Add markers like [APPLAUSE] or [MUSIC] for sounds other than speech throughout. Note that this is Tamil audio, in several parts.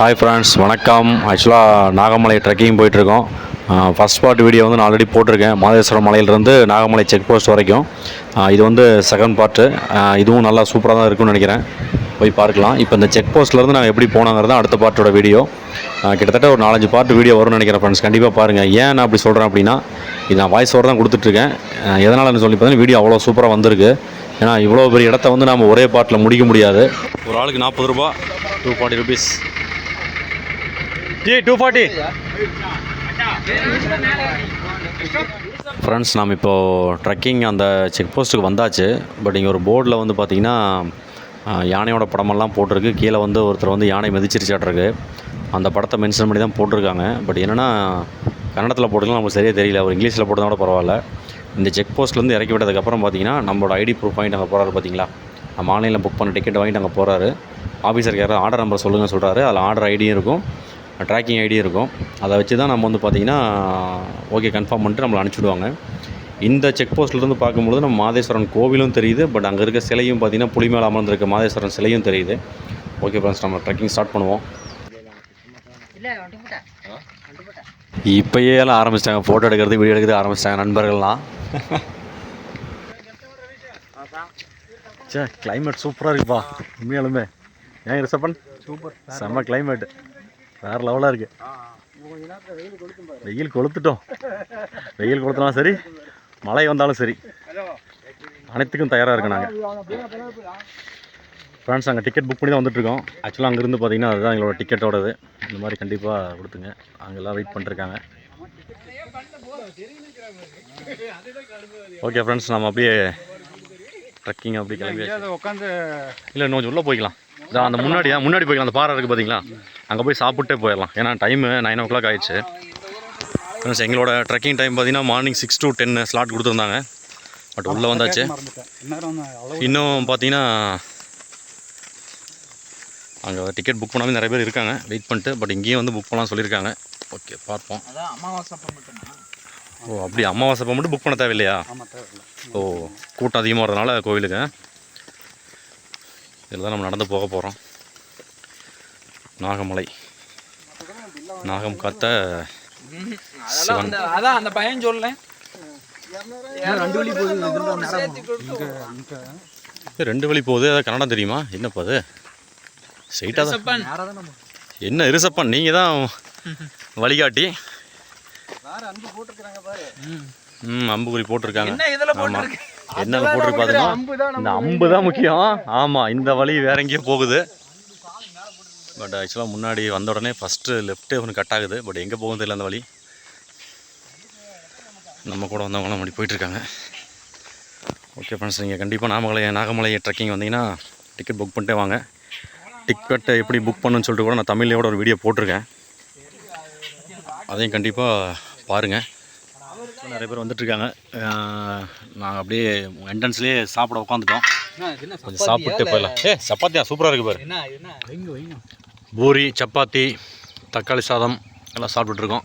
ஹாய் ஃப்ரெண்ட்ஸ் வணக்கம். ஆக்சுவலாக நாகமலை ட்ரெக்கிங் போயிட்டுருக்கோம். ஃபஸ்ட் பார்ட் வீடியோ வந்து நான் ஆல்ரெடி போட்டிருக்கேன். மாதேஸ்வரம் மலையிலிருந்து நாகமலை செக் போஸ்ட் வரைக்கும். இது வந்து செகண்ட் பார்ட்டு இதுவும் நல்லா சூப்பராக தான் இருக்கும்னு நினைக்கிறேன். போய் பார்க்கலாம். இப்போ இந்த செக் போஸ்ட்லேருந்து நாங்கள் எப்படி போனாங்கிறது தான் அடுத்த பார்ட்டோட வீடியோ கிட்டத்தட்ட ஒரு நாலஞ்சு பார்ட் வீடியோ வரும்னு நினைக்கிறேன் ஃப்ரெண்ட்ஸ் கண்டிப்பாக பாருங்கள் ஏன் நான் அப்படி சொல்கிறேன் அப்படின்னா இது நான் வாய்ஸ் ஓவர் தான் கொடுத்துட்ருக்கேன் எதனாலன்னு சொல்லி பார்த்தீங்கன்னா வீடியோ அவ்வளோ சூப்பராக வந்திருக்கு. ஏன்னா இவ்வளோ பெரிய இடத்த வந்து நம்ம ஒரே பார்ட்டில் முடிக்க முடியாது. ஒரு ஆளுக்கு நாற்பது ரூபா two forty rupees ji two forty friends நாம் இப்போது ட்ரெக்கிங் அந்த செக் போஸ்ட்டுக்கு வந்தாச்சு. பட் இங்கே ஒரு போர்டில் வந்து பார்த்திங்கன்னா யானையோட படமெல்லாம் போட்டிருக்கு. கீழே வந்து ஒருத்தர் வந்து யானை மிதிச்சிருச்சாட்ருக்கு அந்த படத்தை மென்ஷன் பண்ணி தான் போட்டிருக்காங்க. பட் என்னென்னா கன்னடத்தில் போட்டுக்கலாம் நமக்கு சரியாக தெரியல. அவர் இங்கிலீஷில் போட்டதா கூட பரவாயில்ல. இந்த செக் போஸ்ட்லேருந்து இறக்கி விட்டதுக்கப்புறம் பார்த்தீங்கன்னா நம்மளோட ஐடி ப்ரூஃப் வாங்கிட்டு அங்கே போகிறாரு பார்த்தீங்களா நம்ம ஆன்லைனில் புக் பண்ண டிக்கெட் வாங்கிட்டு அங்கே போகிறாரு ஆஃபீஸருக்கு யாராவது ஆர்டர் நம்பர் சொல்லுங்கள் சொல்கிறாரு அதில் ஆர்டர் ஐடியும் இருக்கும். ட்ராக்கிங் ஐடி இருக்கும். அதை வச்சு தான் நம்ம வந்து பார்த்திங்கன்னா ஓகே கன்ஃபார்ம் பண்ணிட்டு நம்மளை அனுப்பிச்சிடுவாங்க. இந்த செக் போஸ்ட்லேருந்து பார்க்கும்பொழுது நம்ம மாதேஸ்வரன் கோவிலும் தெரியுது. பட் அங்கே இருக்க சிலையும் பார்த்திங்கன்னா புலி மேலே அமர்ந்திருக்க மாதேஸ்வரன் சிலையும் தெரியுது. ஓகே ஃப்ரெண்ட்ஸ் நம்ம ட்ரெக்கிங் ஸ்டார்ட் பண்ணுவோம். இப்போயே எல்லாம் ஆரம்பிச்சிட்டாங்க. ஃபோட்டோ எடுக்கிறது வீடியோ எடுக்கிறது ஆரம்பிச்சிட்டாங்க. நண்பர்கள்லாம். சே கிளைமேட் சூப்பராக இருக்குப்பா. உண்மையாலுமே. ஏன் ரிசப்பன் சூப்பர் செம்ம கிளைமேட் வேறு லெவலாக இருக்குது வெயில் கொளுத்துட்டோம். வெயில் கொளுத்தினாலும் சரி மழை வந்தாலும் சரி. அனைத்துக்கும் தயாராக இருக்கு நாங்கள் ஃப்ரெண்ட்ஸ் அங்கே டிக்கெட் புக் பண்ணி தான் வந்துட்டுருக்கோம். ஆக்சுவலாக அங்கேருந்து பார்த்தீங்கன்னா அதுதான் எங்களோட டிக்கெட்டோடது இந்த மாதிரி கண்டிப்பாக கொடுத்துங்க. அங்கெல்லாம் வெயிட் பண்ணிருக்காங்க ஓகே ஃப்ரெண்ட்ஸ் நம்ம அப்படியே ட்ரெக்கிங் அப்படி கிளம்பி உட்காந்து இல்லை இன்னும் கொஞ்சம் உள்ளே போய்க்கலாம். அந்த முன்னாடியா முன்னாடி போய்க்கலாம். அந்த பாறை இருக்குது பார்த்தீங்களா அங்கே போய் சாப்பிட்டே போயிடலாம். ஏன்னா டைமு நைன் ஓ கிளாக் ஆயிடுச்சு. ஃப்ரெண்ட்ஸ் எங்களோட ட்ரெக்கிங் டைம் பார்த்தீங்கன்னா morning six to ten slot கொடுத்துருந்தாங்க. பட் உள்ளே வந்தாச்சு. இன்னும் பார்த்தீங்கன்னா அங்கே டிக்கெட் புக் பண்ணாமல் நிறைய பேர் இருக்காங்க. வெயிட் பண்ணிட்டு பட் இங்கேயும் வந்து புக் பண்ணலாம் சொல்லியிருக்காங்க. ஓகே பார்ப்போம். ஓ அப்படி அமாவாசை அப்போ மட்டும் புக் பண்ண தேவையில்லையா? ஓ கூட்டம் அதிகமாக வரதுனால கோவிலுக்கு. இதில் தான் நம்ம நடந்து போக போகிறோம் நாகமலை. நாகம் காத்த சிவன் அதான் அந்த பையன் சொல்லல ரெண்டு வழி போகுது? அதான் கன்னடம் தெரியுமா? என்னப்பா அது? ஸ்ட்ரைட்டாக தான். என்ன இருசப்பன் நீங்கள் தான் வழிகாட்டி. ம். அம்புக்குறி போட்டிருக்காங்க. ஆமாம் போட்டிருக்கு? என்ன போட்டிருக்கு தான் இந்த அம்பு தான் முக்கியம். ஆமாம் இந்த வழி வேற எங்கேயோ போகுது. பட் ஆக்சுவலாக முன்னாடி வந்த உடனே ஃபஸ்ட்டு லெஃப்ட்டு ஒன்று கட் ஆகுது. பட் எங்கே போகும் தெரியல அந்த வழி நம்ம கூட வந்தவங்களாம் அப்படி போயிட்டுருக்காங்க. ஓகே ஃப்ரெண்ட்ஸ் நீங்கள் கண்டிப்பாக நாமக்கலை நாகமலை ட்ரெக்கிங் வந்தீங்கன்னா டிக்கெட் புக் பண்ணிட்டே வாங்க. டிக்கெட்டை எப்படி புக் பண்ணுன்னு சொல்லிட்டு கூட நான் தமிழ்லையோட ஒரு வீடியோ போட்டிருக்கேன். அதையும் கண்டிப்பாக பாருங்கள் நிறைய பேர் வந்துட்டுருக்காங்க. நாங்கள் அப்படியே என்ட்ரன்ஸ்லேயே சாப்பிட உட்காந்துட்டோம். கொஞ்சம் சாப்பிட்டு போயிடலாம். ஏ சப்பாத்தியா? சூப்பராக இருக்கு பாரு. பூரி சப்பாத்தி தக்காளி சாதம் எல்லாம் சாப்பிட்டுட்ருக்கோம்.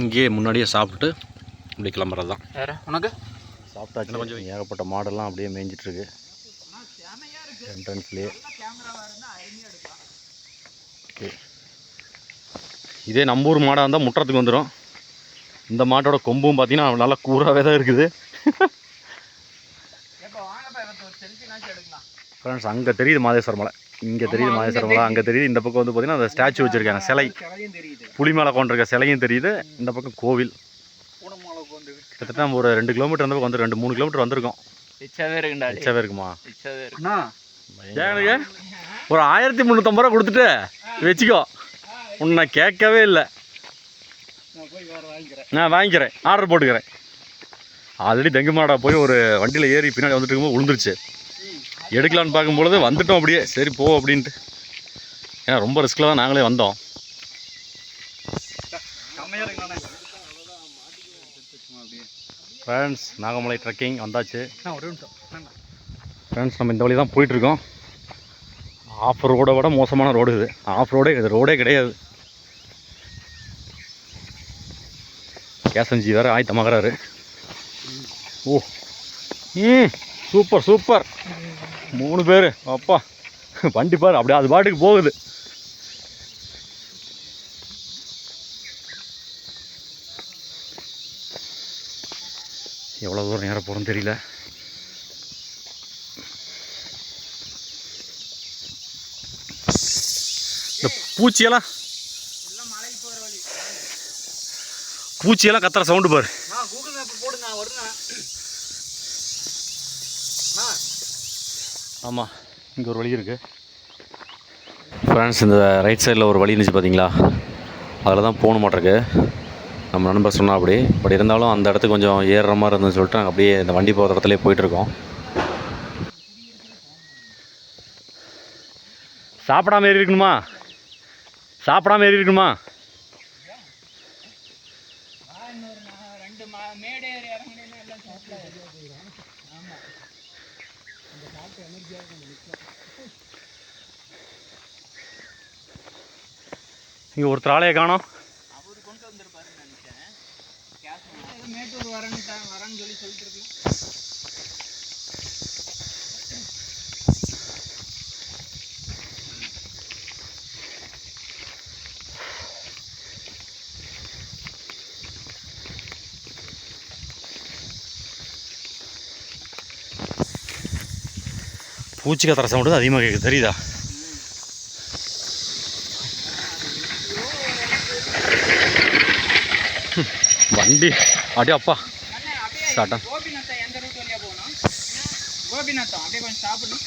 இங்கேயே முன்னாடியே சாப்பிட்டு இப்படி கிளம்புறது தான் வேற உனக்கு? சாப்பிட்டாச்சு. கொஞ்சம் ஏகப்பட்ட மாடெல்லாம் அப்படியே மேய்ஞ்சிட்ருக்கு. என்ட்ரன்ஸ்லேயே ஓகே. இதே நம்ம ஊர் மாடாக இருந்தால் முட்டுறதுக்கு வந்துடும் இந்த மாட்டோட கொம்பும் பார்த்தீங்கன்னா நல்லா கூறாவே தான் இருக்குது. ஃப்ரெண்ட்ஸ் அங்கே தெரியுது மாதேஸ்வர மலை. இங்கே தெரியுது மாதேஸ்வர மலை அங்கே தெரியுது. இந்த பக்கம் வந்து பார்த்தீங்கன்னா அந்த ஸ்டாச்சு வச்சுருக்காங்க சிலை. புலி மேலே கொண்டிருக்க சிலையும் தெரியுது. இந்த பக்கம் கோவில். கிட்டத்தட்ட நம்ம ஒரு ரெண்டு கிலோமீட்டர் அந்த பக்கம் வந்து ரெண்டு மூணு கிலோமீட்டர் வந்திருக்கோம். இச்சாவே இருக்குமா? இச்சாவே இருக்கு. அண்ணா ஏனுங்க ஒரு ஆயிரத்தி முந்நூற்றம்பது ரூபா கொடுத்துட்டு வச்சுக்கோ. உன்னை கேட்கவே இல்லை. நான் போய் வேற வாங்கிக்கிறேன். ஆர்டர் போட்டுக்கிறேன். ஆல்ரெடி தெங்குமாடா போய் ஒரு வண்டியில் ஏறி பின்னாடி வந்துட்டு இருக்கும்போது விழுந்துருச்சு எடுக்கலான்னு பார்க்கும்பொழுது வந்துட்டோம் அப்படியே. சரி போ அப்படின்ட்டு. ஏன்னா ரொம்ப ரிஸ்கில் தான் நாங்களே வந்தோம். ஃப்ரெண்ட்ஸ் நாகமலை ட்ரெக்கிங் வந்தாச்சு. ஃப்ரெண்ட்ஸ் நம்ம இந்த வழி தான் போயிட்டுருக்கோம். ஆஃப் ரோடை விட மோசமான ரோடு இது. ஆஃப் ரோடே இது ரோடே கிடையாது. கேசஞ்சி வேறு ஆயத்தமாகறாரு. ஓ ம் சூப்பர் சூப்பர். மூணு பேர். அப்பா வண்டி பாரு அப்படியே அது பாட்டுக்கு போகுது. எவ்வளோ தூரம் நேரம் போகிறோன்னு தெரியல. இந்த பூச்சியெல்லாம் பூச்சியெல்லாம் கத்துற சவுண்டு பாரு. ஆமாம் இங்கே ஒரு வழி இருக்குது ஃப்ரெண்ட்ஸ் இந்த ரைட் சைடில் ஒரு வழி இருந்துச்சு பார்த்தீங்களா அதில் தான் போகணும் மாட்டிருக்கு நம்ம நண்பர் சொன்னால் அப்படி. பட் இருந்தாலும் அந்த இடத்துக்கு கொஞ்சம் ஏறுற மாதிரி இருந்துன்னு சொல்லிட்டு நாங்கள் அப்படியே இந்த வண்டி போகிற இடத்துல போயிட்டுருக்கோம் சாப்பிடாம ஏறி இருக்கணுமா? சாப்பிடாம ஏறி இருக்கணுமா ரெண்டு மேடை ஏறி இறங்கினேன்னா எல்லாம் சாப்பிடாது இங்கே ஒருத்தர் ஆளையே காணோம். கொண்டு வரேன்னு வரேன்னு சொல்லி சொல்லிட்டு பூச்சி கத்துற சவுண்டு அதிகமாக கேட்குது தெரியுதா? வண்டி அடி அப்பா. அப்படியே சாட்டா. கோபிநாத்தம் அப்படியே கொஞ்சம் சாப்பிடணும்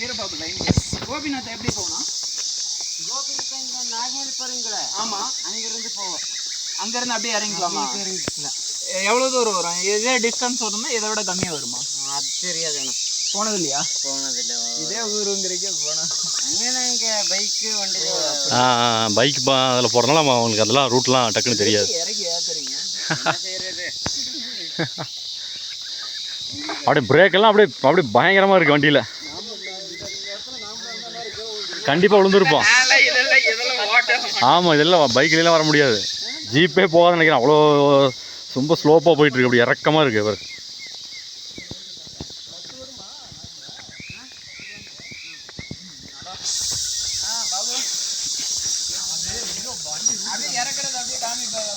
ஈரப்பாப்பு லைன் கோபிநாத்தம் எப்படி போகணும் கோபிநாத்தம் இந்த நாகமணி பாருங்களே. ஆமா. அங்கிருந்து போவோம். அங்கிருந்து அப்படியே இறங்கிக்கலாமா? எவ்வளவு தூரம் வரும்? இதே டிஸ்டன்ஸ் வருமா? இதை விட கம்மியா வருமா? அது தெரியாது எனக்கு போனது இல்லையா போனதில்லை இதே ஊருங்கிறீங்க போனா. அங்கே இங்கே பைக்கு வண்டி பைக் பா அதில் போகிறதுனால அவங்களுக்கு அதெல்லாம் ரூட்லாம் டக்குன்னு தெரியாது இறக்கி ஏத்துறீங்க என்ன செய்யறது [LAUGHS] அப்படியே பிரேக்கெல்லாம் அப்படியே அப்படியே பயங்கரமாக இருக்குது வண்டியில். கண்டிப்பாக விழுந்துருப்போம். இதெல்லாம் ஆமாம் இதெல்லாம் பைக்லாம் வர முடியாது. ஜீப்பே போகாதுன்னு நினைக்கிறேன். அவ்வளோ ரொம்ப ஸ்லோப்பாக போயிட்டுருக்கு அப்படி இறக்கமாக இருக்குது இவர் அப்படியே இறக்குறது அப்படியே காமிப்பாங்க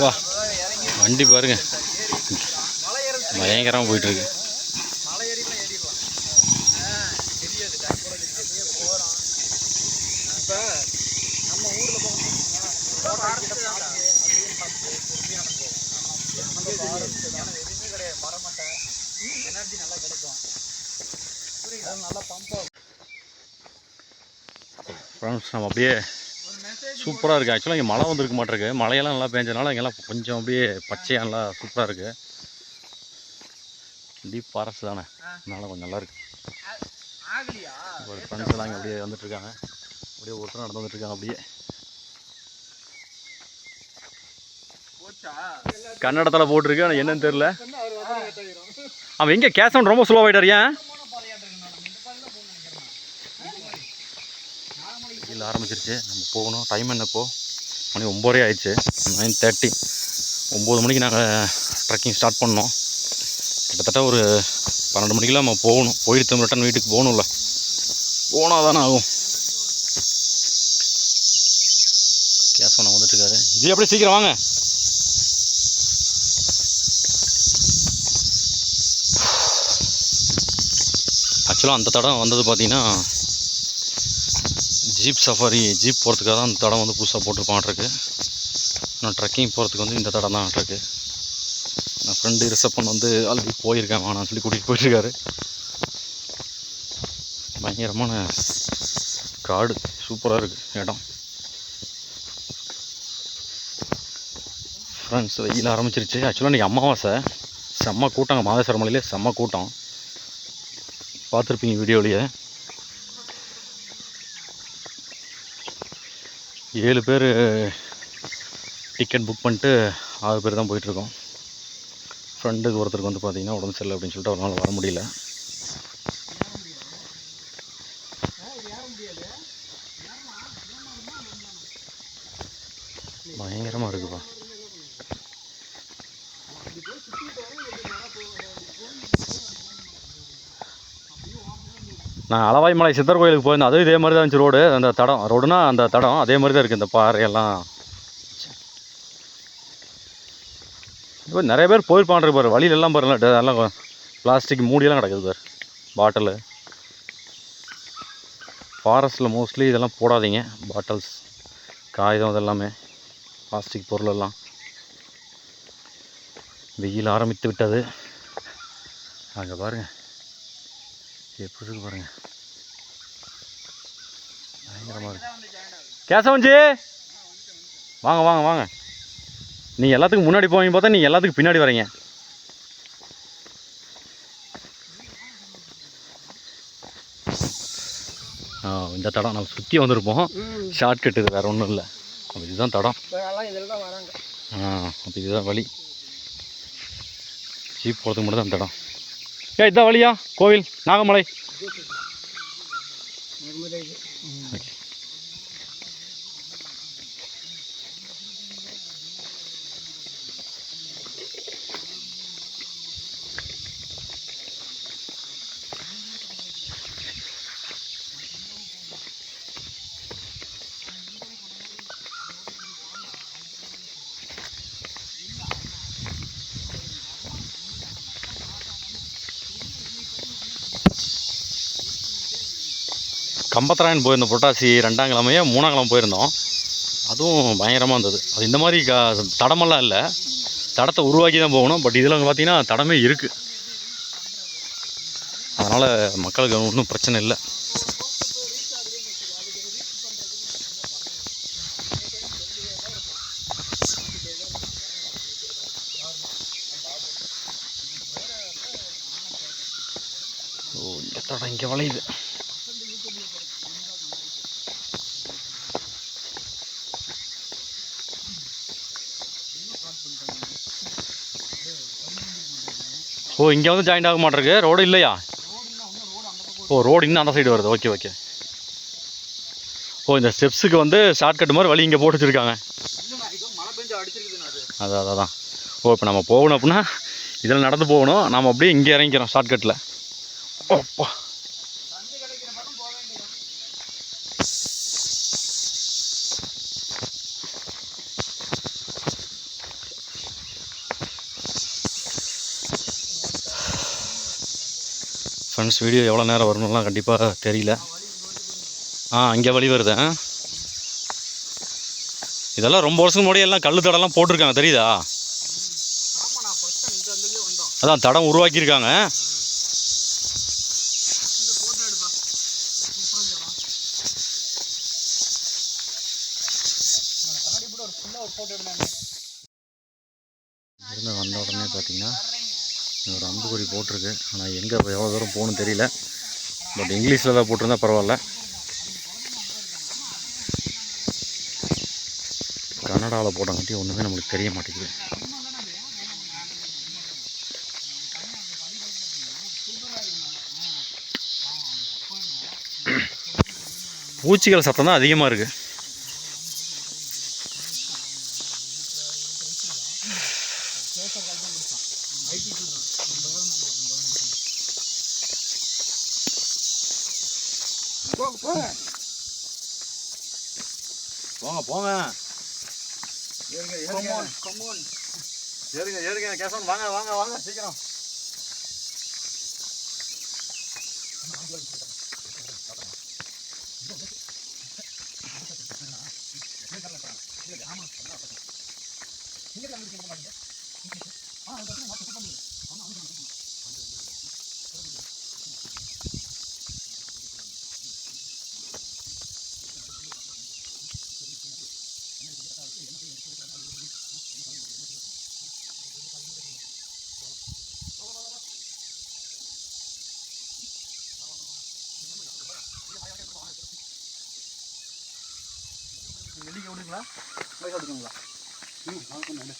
வா வண்டி பாருங்க பயங்கரமாக போயிட்டுருக்கு மலை ஏறிலாம் ஏறிடலாம் தெரியாது போகிறோம் இப்போ நம்ம ஊரில் எதுவுமே கிடையாது மரமட்டை எனர்ஜி நல்லா கிடைக்கும் வண்டி நல்லா பயங்கரமாக போயிட்டுருக்கு. ஃப்ரெண்ட்ஸ் நம்ம அப்படியே சூப்பராக இருக்குது ஆக்சுவலாக இங்கே மழை வந்திருக்க மாட்டிருக்கு. மழையெல்லாம் நல்லா பேஞ்சதுனால இங்கெல்லாம் கொஞ்சம் அப்படியே பச்சையாக நல்லா சூப்பராக இருக்குது டீப் ஃபாரஸ்ட் தானே. அதனால கொஞ்சம் நல்லா இருக்கு. ஒரு ஃப்ரெண்ட்ஸ் எல்லாம் இங்கே அப்படியே வந்துட்டுருக்காங்க அப்படியே ஒருத்தர் நடந்து வந்துட்டுருக்காங்க அப்படியே. கன்னடத்தில் போட்டிருக்கு. ஆனால் என்னன்னு தெரில அவன் எங்கே கேஷ் ரொம்ப ஸ்லோவாகிட்டார் ஏன்? வெயில் ஆரம்பிச்சிருச்சு. நம்ம போகணும். டைம் என்ன இப்போ? மணி ஒம்போதே ஆயிடுச்சு. நைன் தேர்ட்டி ஒம்பது மணிக்கு நாங்கள் ட்ரெக்கிங் ஸ்டார்ட் பண்ணோம். கிட்டத்தட்ட ஒரு பன்னெண்டு மணிக்கெல்லாம் நம்ம போகணும். போயிட்டு திரும்ப ரிட்டன் வீட்டுக்கு போகணும்ல. போனால் தானே ஆகும். கேஸ் ஒன்று வந்துட்டுருக்காரு. ஜி அப்படியே சீக்கிரம் வாங்க. ஆக்சுவலாக அந்த தடம் வந்தது பார்த்திங்கன்னா ஜீப் சஃபாரி ஜீப் போகிறதுக்காக தான் அந்த தடம் வந்து புதுசாக போட்டிருப்பான்ட்ருக்கு நான் ட்ரெக்கிங் போகிறதுக்கு வந்து இந்த தடம் தான்ருக்கு என் ஃப்ரெண்டு ரிசப்பன் வந்து ஆல்ரெடி போயிருக்கேன். வேணாம்னு சொல்லி கூட்டிகிட்டு போயிட்டுருக்காரு. பயங்கரமான காடு. சூப்பராக இருக்குது இடம். ஃப்ரெண்ட்ஸ் வெயில் ஆரம்பிச்சிருச்சு. ஆக்சுவலாக இன்றைக்கி அமாவாசை. செம்ம கூட்டங்க மாதேஸ்வர மலையிலே செம்ம கூட்டம். பார்த்துருப்பீங்க வீடியோலேயே ஏழு பேர் டிக்கெட் புக் பண்ணிட்டு ஆறு பேர் தான் போயிட்டுருக்கோம். ஃப்ரெண்டுக்கு ஒருத்தருக்கு வந்து பார்த்தீங்கன்னா உடம்பு சரியில்லை அப்படின்னு சொல்லிட்டு அவரால் வர முடியல பயங்கரமாக இருக்குப்பா நான் அளவாய்மலை சித்தர் கோயிலுக்கு போயிருந்தேன். அதுவும் இதே மாதிரி தான் இருந்துச்சு ரோடு. அந்த தடம் ரோடுனா அந்த தடம் அதே மாதிரி தான் இருக்குது இந்த பாறையெல்லாம் இப்போ நிறைய பேர் போயிருப்பான் பாரு. வழியில எல்லாம் பாருங்க எல்லாம் பிளாஸ்டிக் மூடியெல்லாம் கிடக்குது பாரு. பாட்டிலு ஃபாரஸ்ட்டில் மோஸ்ட்லி இதெல்லாம் போடாதீங்க. பாட்டில்ஸ் காகிதம் இதெல்லாமே. பிளாஸ்டிக் பொருள் எல்லாம். வெயில் ஆரம்பித்து விட்டது. அங்கே பாருங்கள் எப்படி இருக்கு. பாருங்க பயங்கரமாக இருக்கு கேசவன்ஜி! வாங்க வாங்க வாங்க. நீங்கள் எல்லாத்துக்கும் முன்னாடி போவீங்க பார்த்தா நீங்கள் எல்லாத்துக்கும் பின்னாடி வரீங்க. ஆ இந்த தடம் நம்ம சுற்றி வந்திருப்போம். ஷார்ட்கட் இது வேறு ஒன்றும் இல்லை. அப்போ இதுதான் தடம். ஆ அப்போ இதுதான் வழி. ஜீப் போகிறதுக்கு மட்டும் தான் தடம். ஏ இதான் வழியா கோவில் நாகமலை. கம்பத்தராயன் போயிருந்தோம் புரட்டாசி ரெண்டாம் கிழமையே மூணாம் கிழமை போயிருந்தோம். அதுவும் பயங்கரமாக இருந்தது. அது இந்த மாதிரி க தடமெல்லாம் இல்லை. தடத்தை உருவாக்கி தான் போகணும். பட் இதில் பார்த்திங்கன்னா தடமே இருக்குது அதனால் மக்களுக்கு ஒன்றும் பிரச்சனை இல்லை. ஓ இந்த தடம் இங்கே வளையுது. ஓ இங்கே வந்து ஜாயிண்ட் ஆக மாட்டிருக்கு. ரோடு இல்லையா? ஓ ரோடு இன்னும் அந்த சைடு வருது. ஓகே ஓகே ஓ இந்த ஸ்டெப்ஸுக்கு வந்து ஷார்ட்கட் மாதிரி வழி இங்கே போட்டு வச்சுருக்காங்க. அது அதான் அதான், ஓ இப்போ நம்ம போகணும் அப்படின்னா இதில் நடந்து போகணும். நாம் அப்படியே இங்கே இறங்கிக்கிறோம் ஷார்ட்கட்டில் ஓப்பா ஃப்ரெண்ட்ஸ் வீடியோ எவ்வளோ நேரம் வரணும்லாம் கண்டிப்பாக தெரியல. ஆ இங்கே வழி வருது? இதெல்லாம் ரொம்ப வருஷத்துக்கு முன்னாடி எல்லாம் கல் தடம்லாம் போட்டிருக்காங்க தெரியுதா? அதான் தடம் உருவாக்கியிருக்காங்க இந்த ஃபோட்டோ எடுப்பா சூப்பராக இருக்கலாம் கண்ணாடி கூட ஒரு ஃபுல்லாக ஒரு ஃபோட்டோ எடுனாங்க இருந்து வந்த உடனே பார்த்தீங்கன்னா இங்க ஒரு அம்புக்குறி போட்டிருக்கு ஆனால் எங்கே எவ்வளோ தூரம் போகணும்னு தெரியல பட் இங்கிலீஷில் தான் போட்டிருந்தா பரவாயில்ல. கன்னடாவில் போட்டங்காட்டி ஒன்றுமே நம்மளுக்கு தெரிய மாட்டேங்குது. பூச்சிகள் சத்தம் தான் அதிகமாக இருக்குது போங்க போங்க போங்க போங்க ஏறுங்க ஏறுங்க கமோன் ஏறுங்க ஏறுங்க கேசவன் வாங்க வாங்க வாங்க சீக்கிரம். விடுங்களா போய் சாப்பிட்டுங்களா ம் நல்ல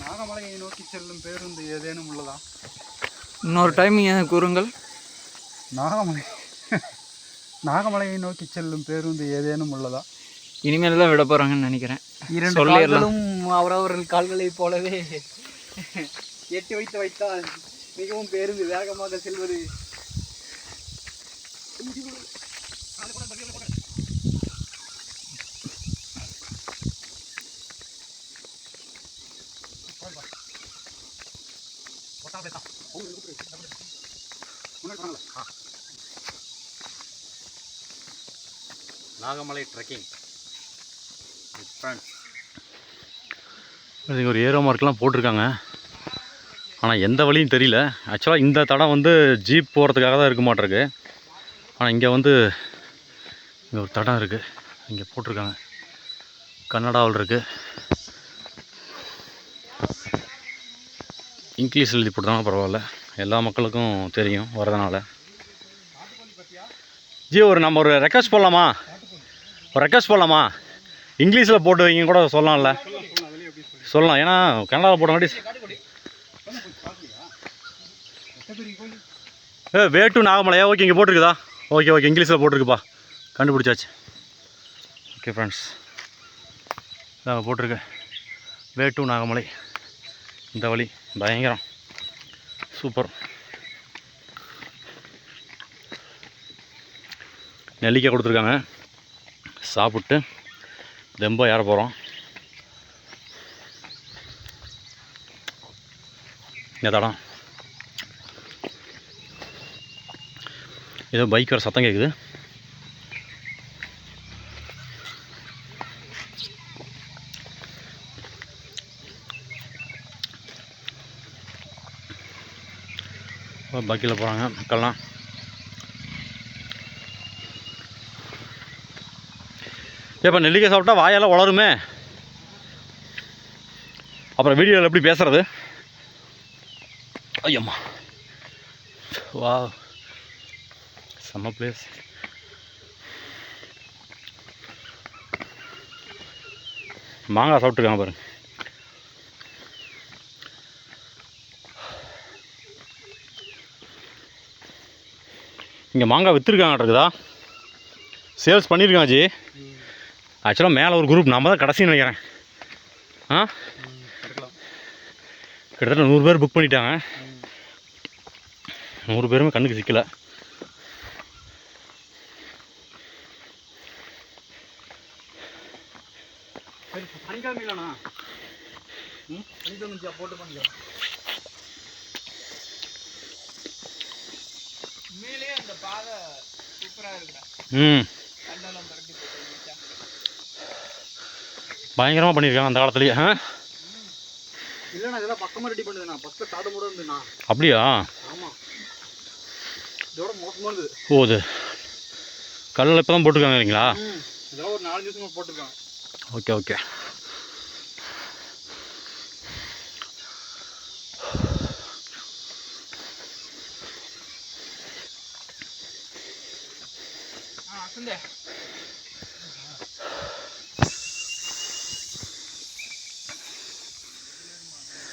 நாகமலையை நோக்கி செல்லும் பேருந்து ஏதேனும் உள்ளதா? இன்னொரு டைம் கூறுங்கள். நாகமலை நாகமலையை நோக்கி செல்லும் பேருந்து ஏதேனும் உள்ளதா? இனிமேல் தான் விட போகிறாங்கன்னு நினைக்கிறேன். இரண்டு சொல்லிடலாம். கால்களும் அவரவர்கள் கால்களைப் போலவே எட்டி வைத்து வைத்தால் மிகவும் பேருந்து வேகமாக செல்வது. நாகமலை ட்ரெக்கிங் ஃப்ரெண்ட்ஸ் இங்கே ஒரு ஏரோ மார்க்லாம் போட்டிருக்காங்க. ஆனால் எந்த வழியும் தெரியல. ஆக்சுவலாக இந்த தடம் வந்து ஜீப் போகிறதுக்காக தான் இருக்க மாட்டிருக்கு. ஆனால் இங்கே வந்து இங்கே ஒரு தடம் இருக்குது இங்கே போட்டிருக்காங்க. கன்னடாவில் இருக்குது இங்கிலீஷ் எழுதி போட்டுதாங்க பரவாயில்ல. எல்லா மக்களுக்கும் தெரியும் வரதுனால. ஜி ஒரு நம்ம ஒரு ரெக்வஸ்ட் போடலாமா? ஒரு ரெக்வஸ்ட் போடலாமா? இங்கிலீஷில் போட்டு வைங்க கூட சொல்லலாம்ல. சொல்லலாம். ஏன்னா கன்னடாவில் போட்டங்காட்டி ஏ வே டு நாகமலையா ஓகே இங்கே போட்டிருக்குதா? ஓகே ஓகே இங்கிலீஷில் போட்டிருக்குப்பா. கண்டுபிடிச்சாச்சு. ஓகே ஃப்ரெண்ட்ஸ் இதாங்க போட்டிருக்கு. Way to Nagamalai. இந்த வழி. பயங்கரம். சூப்பர். நெல்லிக்காய் கொடுத்துருக்காங்க. சாப்பிட்டு தெம்பாக ஏற போகிறோம் இந்த தடம். ஏதோ பைக் வர சத்தம் கேட்குது பைக்கில் போகிறாங்க மக்கள்லாம். இப்போ நெல்லிக்காய் சாப்பிட்டா வாயெல்லாம் வளருமே அப்புறம் வீடியோவில் எப்படி பேசுறது? ஐயம்மா. வா செம்ம பிளேஸ் மாங்காய் சாப்பிட்ருக்காங்க பாருங்க. இங்கே மாங்காய் விற்றுருக்காங்க இருக்குதா? சேல்ஸ் பண்ணியிருக்காங்க ஜி. ஆக்சுவலாக மேலே ஒரு குரூப் நம்ம தான் கடைசின்னு நினைக்கிறேன். ஆ? கிட்டத்தட்ட நூறு பேர் புக் பண்ணிட்டாங்க. நூறு பேருமே கண்ணுக்கு சிக்கல. ம்? பயங்கரமாக பண்ணியிருக்காங்க அந்த காலத்துலேயே ஆ? இல்லைண்ணா இதெல்லாம் பக்கமாக ரெடி பண்ணுதுண்ணா. ஃபஸ்ட்டு காடு மூட இருந்துண்ணா. அப்படியா? ஆமாம் இதோட மோசமாக இருந்தது ஓ இது கல்லில் இப்போ தான் போட்டிருக்காங்க இல்லைங்களா? ஒரு நாலஞ்சு வருஷமா போட்டிருக்காங்க. Okay okay.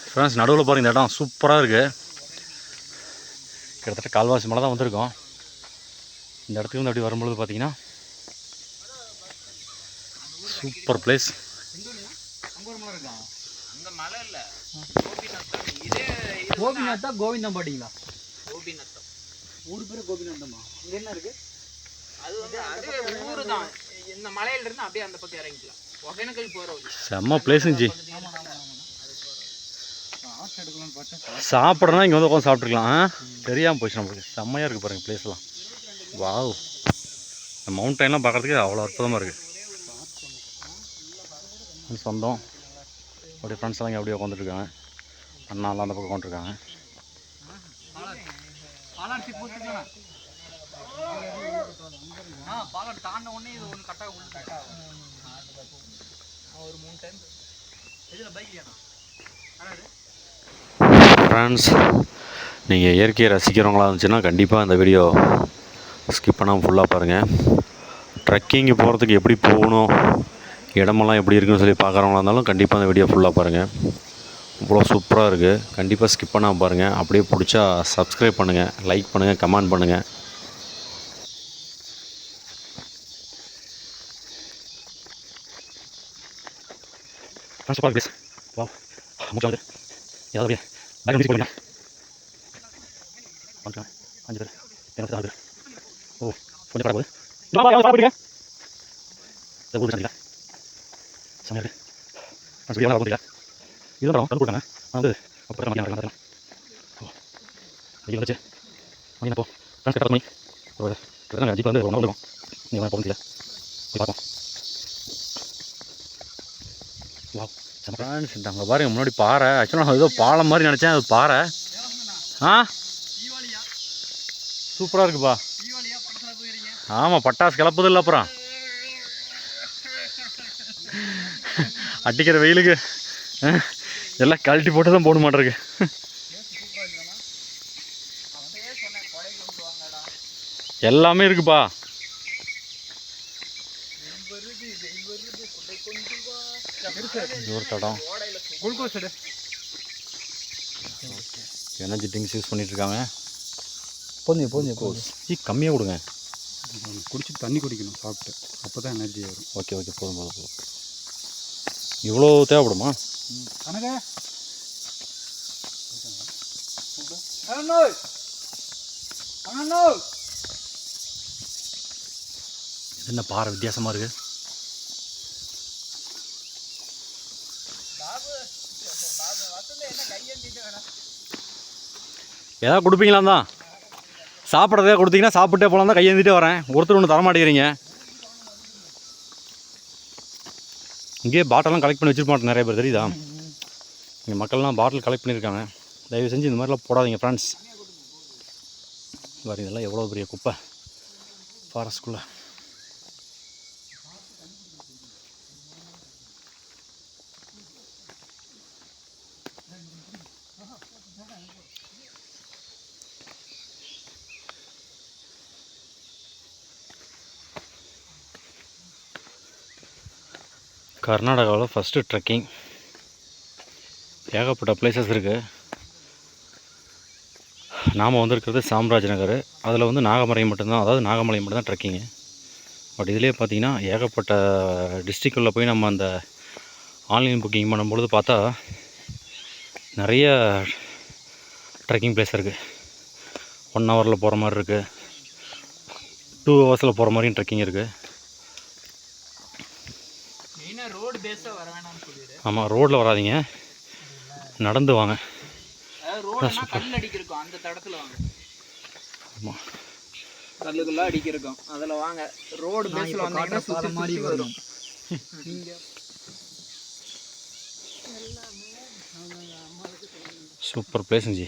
ஃப்ரெண்ட்ஸ் நடுவில் பாருங்க இந்த இடம் சூப்பராக இருக்குது கிட்டத்தட்ட கால்வாசி மலை தான் வந்திருக்கோம். இந்த இடத்துக்கு வந்து அப்படி வரும்பொழுது பார்த்தீங்கன்னா சூப்பர் பிளேஸ் அந்த மலை இல்ல கோபிநத்தம் இதே இது கோபிநாத்தா கோவிந்தம் பாட்டிங்களா? கோபிநத்தம். ஊர் பேர் கோபிநாத்தம்மா இங்கே என்ன இருக்கு? அது வந்து அதே ஊரு தான். இந்த மலையில இருந்து அப்படியே அந்த பக்கம் இறங்கிக்கலாம். ஒகேனக்கல் போற வழி. செம்ம பிளேஸுங்க ஜி. சாப்பிட்றனா இங்கே வந்து உட்காந்து சாப்பிட்ருக்கலாம் தெரியாமல் போச்சு நம்மளுக்கு. செம்மையாக இருக்குது பாருங்கள் பிளேஸ்லாம் வாவ். இந்த மவுண்டன்லாம் பார்க்குறதுக்கு அவ்வளோ அற்புதமாக இருக்குது சொந்தம். அப்படியே ஃப்ரெண்ட்ஸ் எல்லாம் இங்கே அப்படியே உட்காந்துருக்காங்க அண்ணாலாம் அந்த பக்கம் உட்காந்துருக்காங்க ஒரு மூணு டைம் இதில் பைக் ஏன்னா ஃப்ரெண்ட்ஸ் நீங்கள் இயற்கையை ரசிக்கிறவங்களா இருந்துச்சுன்னா கண்டிப்பாக இந்த வீடியோ ஸ்கிப் பண்ணாமல் ஃபுல்லாக பாருங்கள் ட்ரெக்கிங்கு போகிறதுக்கு எப்படி போகணும் இடமெல்லாம் எப்படி இருக்குன்னு சொல்லி பார்க்குறவங்களா இருந்தாலும் கண்டிப்பாக அந்த வீடியோ ஃபுல்லாக பாருங்கள் இவ்வளோ சூப்பராக இருக்குது கண்டிப்பாக ஸ்கிப் பண்ணாமல் பாருங்கள் அப்படியே பிடிச்சா சப்ஸ்கிரைப் பண்ணுங்கள் லைக் பண்ணுங்கள் கமெண்ட் பண்ணுங்கள் சூப்பராக இருக்குது வா மூச்சு ஏதாவது அப்படியே பேக் அஞ்சு பேர் எனக்கு ஆறு பேர் ஓ கொஞ்சம் போகுது இதுதான் படம் கொடுத்தாங்க நான் வந்து அப்போ ஓ மணி ஃப்ரெண்ட்ஸ் மணி ஒரு வந்து நீங்கள் போக முடியல பார்ப்போம் வா ஃப்ரெண்ட்ஸ் அங்கே பாருங்க முன்னாடி பாறை. ஆக்சுவலாக நான் ஏதோ பாலம் மாதிரி நினச்சேன் அது பாறை. ஆ? சூப்பராக இருக்குப்பா. ஆமாம் பட்டாசு கிளப்புது இல்லை அப்புறம். அடிக்கிற வெயிலுக்கு எல்லாம் கழட்டி போட்டு தான் போட மாட்டேருக்கு எல்லாமே இருக்குப்பா. இது ஒரு தடம். குளுக்கோஸ் எடு. எனர்ஜி ட்ரிங்க்ஸ் யூஸ் பண்ணிட்டு இருக்காங்க போதும் போதும். போதும் ஈ கம்மியாக கொடுங்க. குடிச்சிட்டு தண்ணி குடிக்கணும் சாப்பிட்டு. அப்போ தான் எனர்ஜி வரும் ஓகே ஓகே போதும் போதும் போதும். இவ்வளோ தேவைப்படுமா? இது என்ன பாறை வித்தியாசமாக இருக்குது ஏதாவது கொடுப்பீங்களா தான் சாப்பிட்றதே கொடுத்தீங்கன்னா சாப்பிட்டே போகலாம் தான் கையேந்திட்டே வரேன். ஒருத்தர் ஒன்று தரமாட்டேங்கிறீங்க இங்கேயே பாட்டெல்லாம் கலெக்ட் பண்ணி வச்சுருப்பாங்க நிறைய பேர் தெரியுதா? இங்கே மக்கள்லாம் பாட்டில் கலெக்ட் பண்ணியிருக்காங்க. தயவு செஞ்சு இந்த மாதிரிலாம் போடாதீங்க ஃப்ரெண்ட்ஸ் பாரு இதெல்லாம் எவ்வளோ பெரிய குப்பை. ஃபாரஸ்ட்குள்ளே கர்நாடகாவில் ஃபஸ்ட்டு ட்ரெக்கிங் ஏகப்பட்ட பிளேசஸ் இருக்குது நாம் வந்திருக்கிறது சாம்ராஜ் நகர். அதில் வந்து நாகமலை மட்டும்தான் அதாவது நாகமலை மட்டும்தான் ட்ரெக்கிங்கு பட் இதுலேயே பார்த்தீங்கன்னா ஏகப்பட்ட டிஸ்ட்ரிக்டில் போய் நம்ம அந்த ஆன்லைன் புக்கிங் பண்ணும்பொழுது பார்த்தா நிறைய ட்ரெக்கிங் பிளேஸ் இருக்குது ஒன் ஹவரில் போகிற மாதிரி இருக்குது டூ ஹவர்ஸில் போகிற மாதிரியும் ட்ரெக்கிங் இருக்குது ஆமாம் ரோட்டில் வராதீங்க. நடந்து வாங்க. அந்த தடத்துல வாங்க. ஆமா. கல்லுக்கெல்லாம் அடிக்கிருக்கும் அதில் வாங்க. ரோடு பேஸில் வந்தீங்கன்னா சுற்றி மாதிரி வரும். Super பிளேஸுங்க G.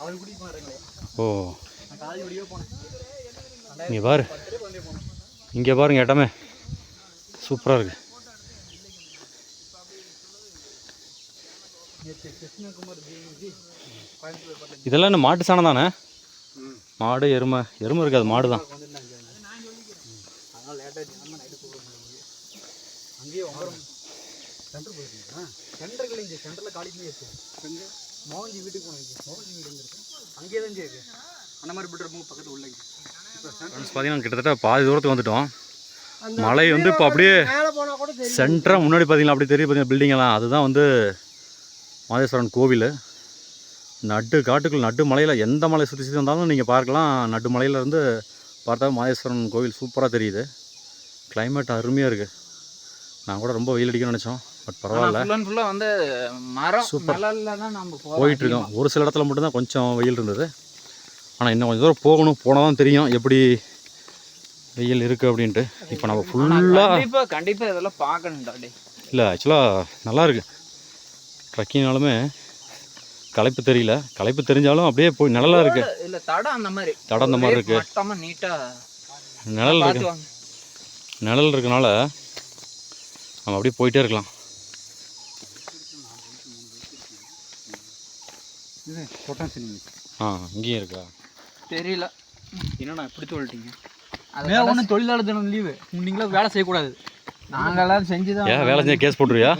அவர் கூட்டிட்டு போனாருங்களே ஓ. நான் காலேஜ் முடியவே போனேன். இங்கே பாரு. இங்கே பாருங்க இடமே. சூப்பராக இருக்குது இதெல்லாம் என்ன மாட்டு சாணம் தானே? மாடு எருமை. எருமை இருக்காது மாடு தான் வந்திருந்தாங்க அதனால லேட்டாக நம்ம நைட்டு கூப்பிட முடியாது அங்கேயே வரோம் சென்டர் போயிருக்கீங்களா? சென்டர்கள் இங்கே சென்டரில் காலி பண்ணி இருக்கு. எங்கே? மோகன்ஜி வீட்டுக்கு போனீங்க. மோகன்ஜி வீடு எங்கே இருக்கு? அங்கேயே தான் இருக்கு. அந்த மாதிரி பெட்ரூம் பக்கத்தில் உள்ள இப்போ ஃப்ரெண்ட்ஸ் பார்த்தீங்கன்னா கிட்டத்தட்ட பாதி தூரத்துக்கு வந்துட்டோம். மலை வந்து இப்போ அப்படியே சென்டராக முன்னாடி பார்த்தீங்களா அப்படி தெரியும் பார்த்தீங்கன்னா பில்டிங்கெல்லாம் அதுதான் வந்து மாதேஸ்வரன் கோவில். நட்டு காட்டுக்குள்ள நட்டு மலையில் எந்த மலை சுற்றி சுற்றி வந்தாலும் நீங்கள் பார்க்கலாம். நட்டு மலையில இருந்து பார்த்தா மாதேஸ்வரன் கோவில் சூப்பராக தெரியுது. Climate அருமையாக இருக்குது நான் கூட ரொம்ப வெயில் அடிக்கணும்னு நினச்சோம். பட் பரவாயில்ல. ஃபுல் அண்ட் ஃபுல்லாக வந்து மரம். நிழல்ல தான் நம்ம போறோம் போயிட்டு இருக்கோம் ஒரு சில இடத்துல மட்டும்தான் கொஞ்சம் வெயில் இருந்தது. ஆனால் இன்னும் கொஞ்சம் தூரம் போகணும் போனால் தான் தெரியும் எப்படி வெயில் இருக்குது அப்படின்ட்டு. இப்போ நம்ம ஃபுல்லாக கண்டிப்பா கண்டிப்பா இதெல்லாம் பார்க்கணும்டா டே இல்லை ஆக்சுவலாக நல்லா இருக்கு. ட்ரக்கிங்னாலுமே களைப்பு தெரியல. களைப்பு தெரிஞ்சாலும் அப்படியே போய் நிழலாக இருக்கு. இல்ல தடம் அந்த மாதிரி. தடம் அந்த மாதிரி இருக்கு. நிழல் இருக்கு. நிழல் இருக்கனால நம்ம அப்படியே போயிட்டே இருக்கலாம். ஆ இங்கேயும் இருக்கா? தெரியல. என்னண்ணா இப்படி சொல்லிட்டீங்க மே ஒன்று தொழிலாளர் தினம் லீவு நீங்களும் வேலை செய்யக்கூடாது. நாங்கள் எல்லாரும் செஞ்சுதான் ஏன் வேலை செஞ்சு கேஸ் போட்டுருவியா?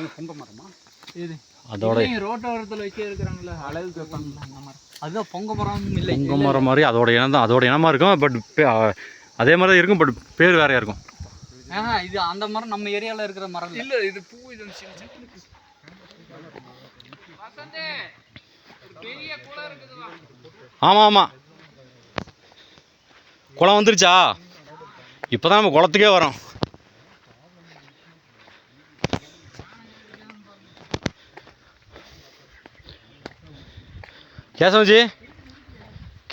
இது அதோட ரோட்டோரத்தில் வச்சு இருக்கிறாங்களே அழகு கேட்பாங்களா அந்த மாதிரி அதுதான் பொங்க மரம் இல்லை. பொங்க மரம் மாதிரி அதோட இனம் தான் அதோட இனமாக இருக்கும் பட் அதே மாதிரி தான் இருக்கும் பட் பேர் வேறையாக இருக்கும். ஆஹா இது அந்த மரம் நம்ம ஏரியாவில் இருக்கிற மரம் இல்லை. இது பூ இது ஆமாம் ஆமாம் குளம் வந்துருச்சா? இப்போ தான் நம்ம குளத்துக்கே வரோம். கேசவஜி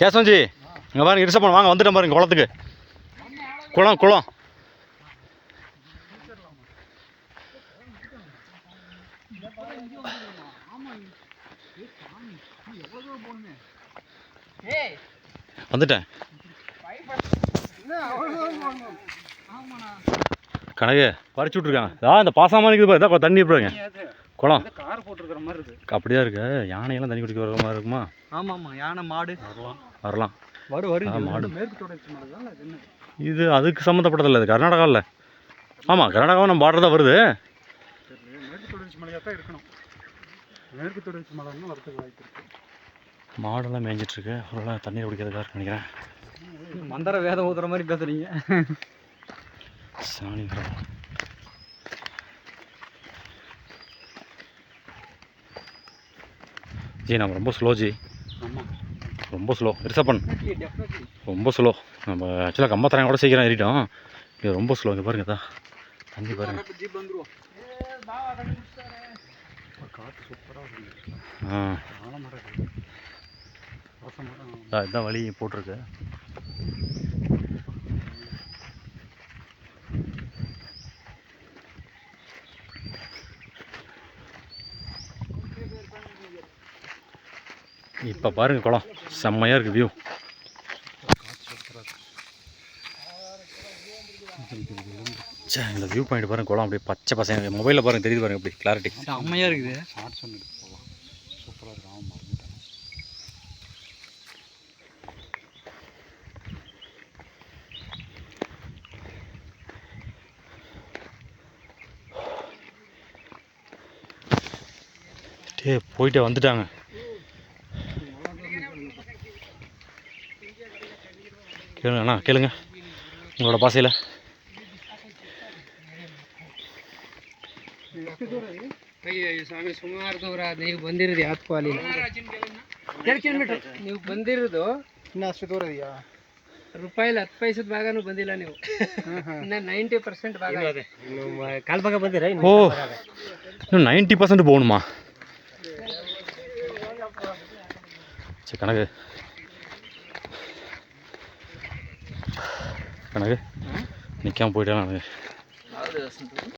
கேசவஜி இங்கே பாருங்க இருசப்பன் வாங்க வந்துட்டேன் பாருங்க குளத்துக்கு. குளம் குளம். வந்துட்டேன். கணக்கு பறிச்சு விட்ருக்காங்க ஆ இந்த பாசாமல் இருக்குது இதான் தண்ணி எப்படிங்க குளம் கார் போட்டிருக்கிற மாதிரி இருக்கு அப்படியே இருக்கு? யானையெல்லாம் தண்ணி குடிக்க வர மாதிரி இருக்குமா? ஆமாம் ஆமாம் யானை மாடு. வரலாம். வரும் வரும் இது மாடு. மேற்கு தொடர்ச்சி என்ன? இது அதுக்கு சம்மந்தப்பட்டதில்ல இது கர்நாடகாவில் ஆமாம் கர்நாடகாவும் நம்ம பார்டர் தான் வருது. மேற்கு தொடர்ச்சி மலையாக தான் இருக்கணும். மேற்கு தொடர்ச்சி மலைன்னா வரதுக்கு வாய்ப்பு இருக்கு. மாடெல்லாம் மேய்ஞ்சிட்ருக்கு. அவ்வளோ தண்ணீர் குடிக்கிறதுக்காக நினைக்கிறேன். மந்திர வேதம் ஊதுற மாதிரி பேசுறீங்க. சாணி ஜி நம்ம ரொம்ப ஸ்லோ ஜி. ரொம்ப ஸ்லோ ரிசப்பன் ரொம்ப ஸ்லோ நம்ம ஆக்சுவலாக கம்பத்தரையும் கூட சீக்கிரம் ஏறிட்டோம். இது ரொம்ப ஸ்லோ இங்கே பாருங்க தான் தண்ணி பாருங்க. காற்று சூப்பராக ஆ. இதான் வழி போட்டிருக்கு. இப்போ பாருங்க குளம். செம்மையாக இருக்குது வியூ சே இந்த வியூ பாயிண்ட் பாருங்க குளம். அப்படியே பச்சை பசங்க. மொபைலில் பாருங்க தெரியுது பாருங்க அப்படி கிளாரிட்டி செம்மையாக இருக்குது ஷார்ட்ஸ் ஒன்று எடுத்து போகலாம் சூப்பராக இருக்கு ஆமாம் மறந்துட்டேன் டே போயிட்டே வந்துட்டாங்க கேளுங்க அண்ணா கேளுங்க உங்களோட பாசையில் ಸ್ವಾಮಿ ಸುಮಾರು ದೂರ ನೀವು ಬಂದಿರೋದು ಯಾತ್ಕು ಅಲ್ಲಿ ಎರಡು ಕಿಲೋಮೀಟರ್ ನೀವು ಬಂದಿರೋದು இன்னும் ಅಷ್ಟು ದೂರ ಇದೆಯಾ ರೂಪಾಯಿಲಿ ಹತ್ತು ಪೈಸದ ಭಾಗನೂ ಬಂದಿಲ್ಲ ನೀವು ಇನ್ನ ನೈಂಟಿ ಪರ್ಸೆಂಟ್ ಭಾಗ ಕಾಲ್ ಭಾಗ ಬಂದಿರ ஓ இன்னும் நைன்ட்டி பர்சன்ட் போகணுமா கணக்கு கணக்கு நிற்காம போயிட்டேன் நான்